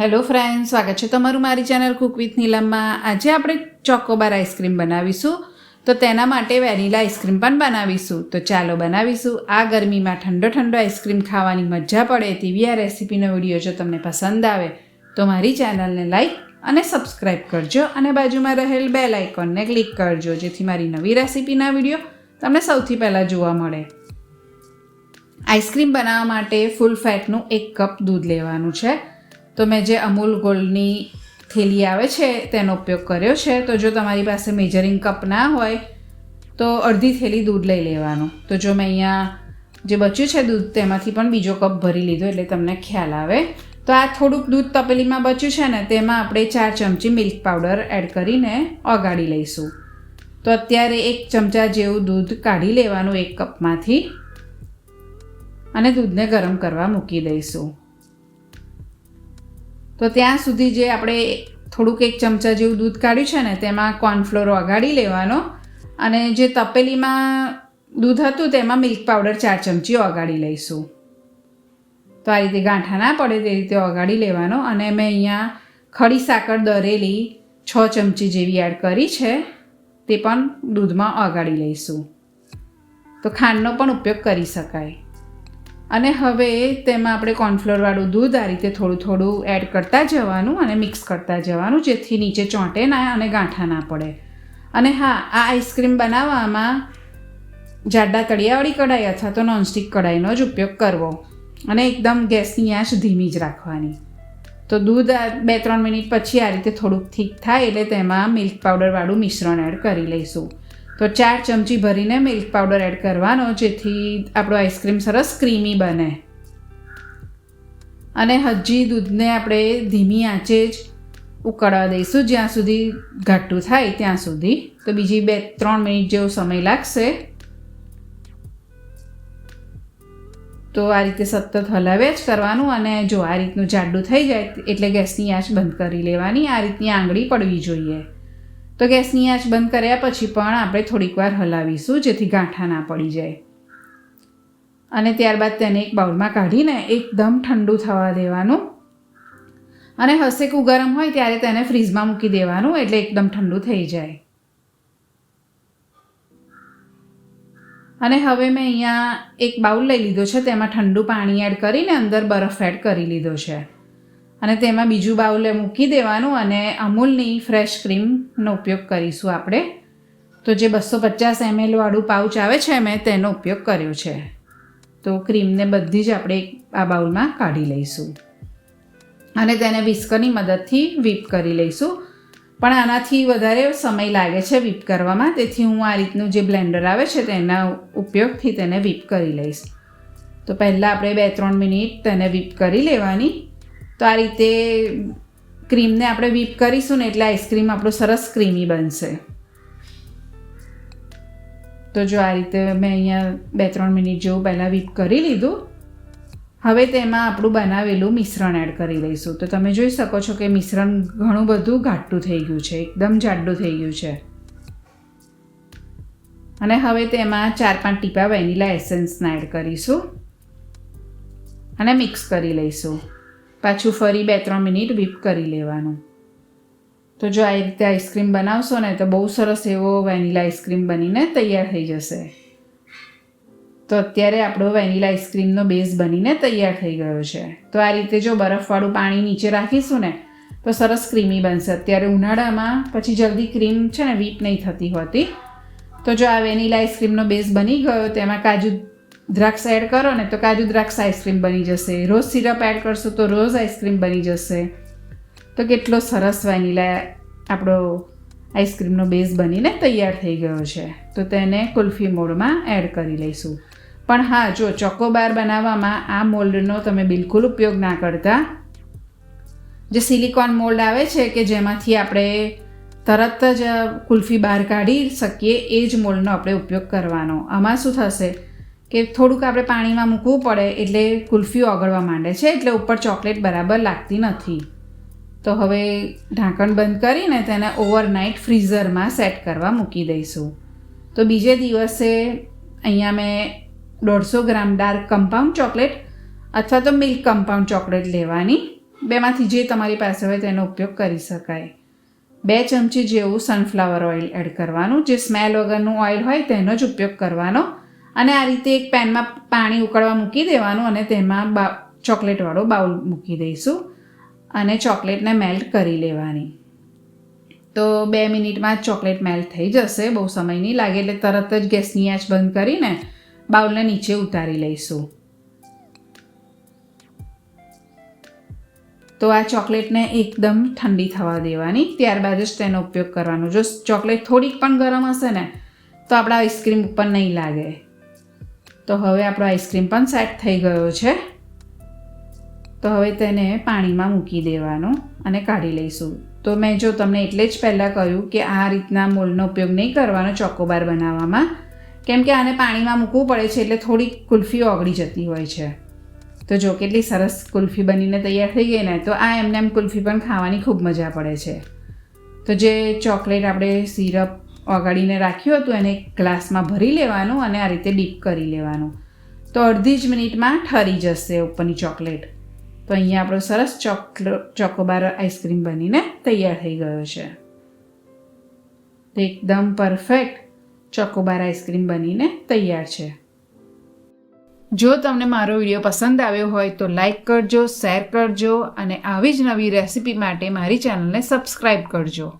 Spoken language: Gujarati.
હેલો ફ્રેન્ડ સ્વાગત છે તમારું મારી ચેનલ કુક વિથ નીલમમાં આજે આપણે ચોકોબાર આઈસ્ક્રીમ બનાવીશું. તો તેના માટે વેનીલા આઈસ્ક્રીમ પણ બનાવીશું. તો ચાલો બનાવીશું. આ ગરમીમાં ઠંડો ઠંડો આઈસ્ક્રીમ ખાવાની મજા પડે તેવી આ રેસીપીનો વીડિયો જો તમને પસંદ આવે, તો મારી ચેનલને લાઈક અને સબસ્ક્રાઈબ કરજો અને બાજુમાં રહેલ બેલ આઇકોનને ક્લિક કરજો, જેથી મારી નવી રેસીપીના વીડિયો તમને સૌથી પહેલાં જોવા મળે. આઈસ્ક્રીમ બનાવવા માટે ફૂલ ફેટનું એક કપ દૂધ લેવાનું છે. તો મેં જે અમૂલ ગોલ્ડની થેલી આવે છે, તેનો ઉપયોગ કર્યો છે. તો જો તમારી પાસે મેજરિંગ કપ ના હોય, તો અડધી થેલી દૂધ લઈ લેવાનું. તો જો મેં અહીંયા જે બચ્યું છે દૂધ, તેમાંથી પણ બીજો કપ ભરી લીધો, એટલે તમને ખ્યાલ આવે. તો આ થોડુંક દૂધ તપેલીમાં બચ્યું છે ને, તેમાં આપણે ચાર ચમચી મિલ્ક પાવડર એડ કરીને ઓગાળી લઈશું. તો અત્યારે એક ચમચા જેવું દૂધ કાઢી લેવાનું એક કપમાંથી. અને દૂધને ગરમ કરવા મૂકી દઈશું. તો ત્યાં સુધી જે આપણે થોડુંક એક ચમચા જેવું દૂધ કાઢ્યું છે ને, તેમાં કોર્નફ્લોર ઓગાળી લેવાનો અને જે તપેલીમાં દૂધ હતું તેમાં મિલ્ક પાવડર ચાર ચમચી ઓગાળી લઈશું. તો આ રીતે ગાંઠા ના પડે તે રીતે ઓગાળી લેવાનો અને મેં અહીંયા ખડી સાકર દરેલી છ ચમચી જેવી એડ કરી છે, તે પણ દૂધમાં ઓગાળી લઈશું. તો ખાંડનો પણ ઉપયોગ કરી શકાય. અને હવે તેમાં આપણે કોર્નફ્લોરવાળું દૂધ આ રીતે થોડું થોડું એડ કરતા જવાનું અને મિક્સ કરતા જવાનું, જેથી નીચે ચોંટે ના અને ગાંઠા ના પડે. અને હા, આ આઈસ્ક્રીમ બનાવવામાં જાડા તળિયાવાળી કઢાઈ અથવા તો નોનસ્ટિક કઢાઈનો જ ઉપયોગ કરવો. અને એકદમ ગેસની આંચ ધીમી જ રાખવાની. તો દૂધ બે ત્રણ મિનિટ પછી આ રીતે થોડુંક ઠીક થાય એટલે તેમાં મિલ્ક પાવડરવાળું મિશ્રણ એડ કરી લઈશું. તો ચાર ચમચી ભરીને મિલ્ક પાવડર એડ કરવાનો, જેથી આપણો આઈસ્ક્રીમ સરસ ક્રીમી બને. અને હજી દૂધને આપણે ધીમી આંચે જ ઉકળવા દઈશું, જ્યાં સુધી ઘાટું થાય ત્યાં સુધી. તો બીજી બે, ત્રણ મિનિટ જેવો સમય લાગશે. તો આ રીતે સતત હલાવ્યા જ કરવાનું અને જો આ રીતનું જાડું થઈ જાય, એટલે ગેસની આંચ બંધ કરી લેવાની. આ રીતની આંગળી પડવી જોઈએ. તો ગેસની આંચ બંધ કર્યા પછી પણ આપણે થોડીક વાર હલાવીશું, જેથી ગાંઠા ના પડી જાય. અને ત્યારબાદ તેને એક બાઉલમાં કાઢીને એકદમ ઠંડુ થવા દેવાનું. અને હસેકું ગરમ હોય ત્યારે તેને ફ્રીઝમાં મૂકી દેવાનું, એટલે એકદમ ઠંડુ થઈ જાય. અને હવે મેં અહીંયા એક બાઉલ લઈ લીધો છે, તેમાં ઠંડુ પાણી એડ કરીને અંદર બરફ એડ કરી લીધો છે. અને તેમાં બીજું બાઉલે મૂકી દેવાનું અને અમૂલની ફ્રેશ ક્રીમનો ઉપયોગ કરીશું આપણે. તો જે બસો પચાસ એમએલવાળું પાઉચ આવે છે, મેં તેનો ઉપયોગ કર્યો છે. તો ક્રીમને બધી જ આપણે આ બાઉલમાં કાઢી લઈશું. અને તેને વિસ્કરની મદદથી વીપ કરી લઈશું. પણ આનાથી વધારે સમય લાગે છે વીપ કરવામાં, તેથી હું આ રીતનું જે બ્લેન્ડર આવે છે, તેના ઉપયોગથી તેને વીપ કરી લઈશ. તો પહેલાં આપણે બે ત્રણ મિનિટ તેને વીપ કરી લેવાની. તો આ રીતે ક્રીમને આપણે વીપ કરીશું ને એટલે આઈસ્ક્રીમ આપણો સરસ ક્રીમી બનશે. તો જો આ રીતે મેં અહીંયા બે ત્રણ મિનિટ જેવું પહેલાં વીપ કરી લીધું. હવે તેમાં આપણું બનાવેલું મિશ્રણ એડ કરી લઈશું તો તમે જોઈ શકો છો કે મિશ્રણ ઘણું બધું ઘાટું થઈ ગયું છે, એકદમ જાડું થઈ ગયું છે. અને હવે તેમાં ચાર પાંચ ટીપા વેનીલા એસેન્સના એડ કરીશું. અને મિક્સ કરી લઈશું. પાછું ફરી બે, ત્રણ મિનિટ વીપ કરી લેવાનું. તો જો આ રીતે આઈસ્ક્રીમ બનાવશો ને, તો બહુ સરસ એવો વેનીલા આઈસ્ક્રીમ બનીને તૈયાર થઈ જશે. તો અત્યારે આપણો વેનીલા આઈસ્ક્રીમનો બેઝ બનીને તૈયાર થઈ ગયો છે. તો આ રીતે જો બરફવાળું પાણી નીચે રાખીશું ને, તો સરસ ક્રીમી બનશે. અત્યારે ઉનાળામાં પછી જલ્દી ક્રીમ છે ને વીપ નહીં થતી હોતી. તો જો આ વેનીલા આઈસ્ક્રીમનો બેઝ બની ગયો, તેમાં કાજુ દ્રાક્ષ એડ કરો ને તો કાજુ દ્રાક્ષ આઈસ્ક્રીમ બની જશે. રોઝ સિરપ એડ કરશો તો રોઝ આઈસ્ક્રીમ બની જશે. તો કેટલો સરસ વેનીલા આપણો આઈસ્ક્રીમનો બેઝ બનીને તૈયાર થઈ ગયો છે. તો તેને કુલ્ફી મોડમાં એડ કરી લઈશું. પણ હા, જો ચોકોબાર બનાવવામાં આ મોલ્ડનો તમે બિલકુલ ઉપયોગ ના કરતા. જે સિલિકોન મોલ્ડ આવે છે કે જેમાંથી આપણે તરત જ કુલ્ફી બહાર કાઢી શકીએ, એ જ મોલ્ડનો આપણે ઉપયોગ કરવાનો. આમાં શું થશે? કે થોડુંક આપણે પાણીમાં મૂકવું પડે એટલે કુલ્ફી ઓગળવા માંડે છે, એટલે ઉપર ચોકલેટ બરાબર લાગતી નથી. તો હવે ઢાંકણ બંધ કરીને તેને ઓવરનાઇટ ફ્રીઝરમાં સેટ કરવા મૂકી દઈશું. તો બીજે દિવસે અહીંયા મેં દોઢસો ગ્રામ ડાર્ક કમ્પાઉન્ડ ચોકલેટ અથવા તો મિલ્ક કમ્પાઉન્ડ ચોકલેટ લેવાની. બેમાંથી જે તમારી પાસે હોય તેનો ઉપયોગ કરી શકાય. બે ચમચી જેવું સનફ્લાવર ઓઇલ એડ કરવાનું. જે સ્મેલ વગરનું ઓઇલ હોય તેનો જ ઉપયોગ કરવાનો. અને આ રીતે એક પેનમાં પાણી ઉકળવા મૂકી દેવાનું અને તેમાં બા, ચોકલેટવાળો બાઉલ મૂકી દઈશું અને ચોકલેટને મેલ્ટ કરી લેવાની. તો બે મિનિટમાં ચોકલેટ મેલ્ટ થઈ જશે, બહુ સમય નહીં લાગે એટલે તરત જ ગેસની આંચ બંધ કરીને બાઉલને નીચે ઉતારી લઈશું. તો આ ચોકલેટને એકદમ ઠંડી થવા દેવાની, ત્યારબાદ જ તેનો ઉપયોગ કરવાનો. જો ચોકલેટ થોડીક પણ ગરમ હશે ને, તો આપણા આઈસ્ક્રીમ ઉપર નહીં લાગે. તો હવે આપણો આઈસ્ક્રીમ પણ સેટ થઈ ગયો છે. તો હવે તેને પાણીમાં મૂકી દેવાનું અને કાઢી લઈશું. તો મેં જો તમને એટલે જ પહેલાં કહ્યું કે આ રીતના મોલનો ઉપયોગ નહીં કરવાનો ચોકોબાર બનાવવામાં, કેમ કે આને પાણીમાં મૂકવું પડે છે એટલે થોડીક કુલ્ફી ઓગળી જતી હોય છે. તો જો કેટલી સરસ કુલ્ફી બનીને તૈયાર થઈ ગઈ ને, તો આ એમને એમ કુલ્ફી પણ ખાવાની ખૂબ મજા પડે છે. તો જે ચોકલેટ આપણે સિરપ ઓગાળીને રાખ્યું હતું, એને ગ્લાસમાં ભરી લેવાનું અને આ રીતે ડીપ કરી લેવાનું. તો અડધી જ મિનિટમાં ઠરી જશે ઉપરની ચોકલેટ. તો અહીંયા આપણો સરસ ચોકલો, ચોકોબાર આઈસ્ક્રીમ બનીને તૈયાર થઈ ગયો છે. એકદમ પરફેક્ટ ચોકોબાર આઈસ્ક્રીમ બનીને તૈયાર છે. જો તમને મારો વીડિયો પસંદ આવ્યો હોય તો લાઈક કરજો, શેર કરજો અને આવી જ નવી રેસિપી માટે મારી ચેનલને સબસ્ક્રાઈબ કરજો.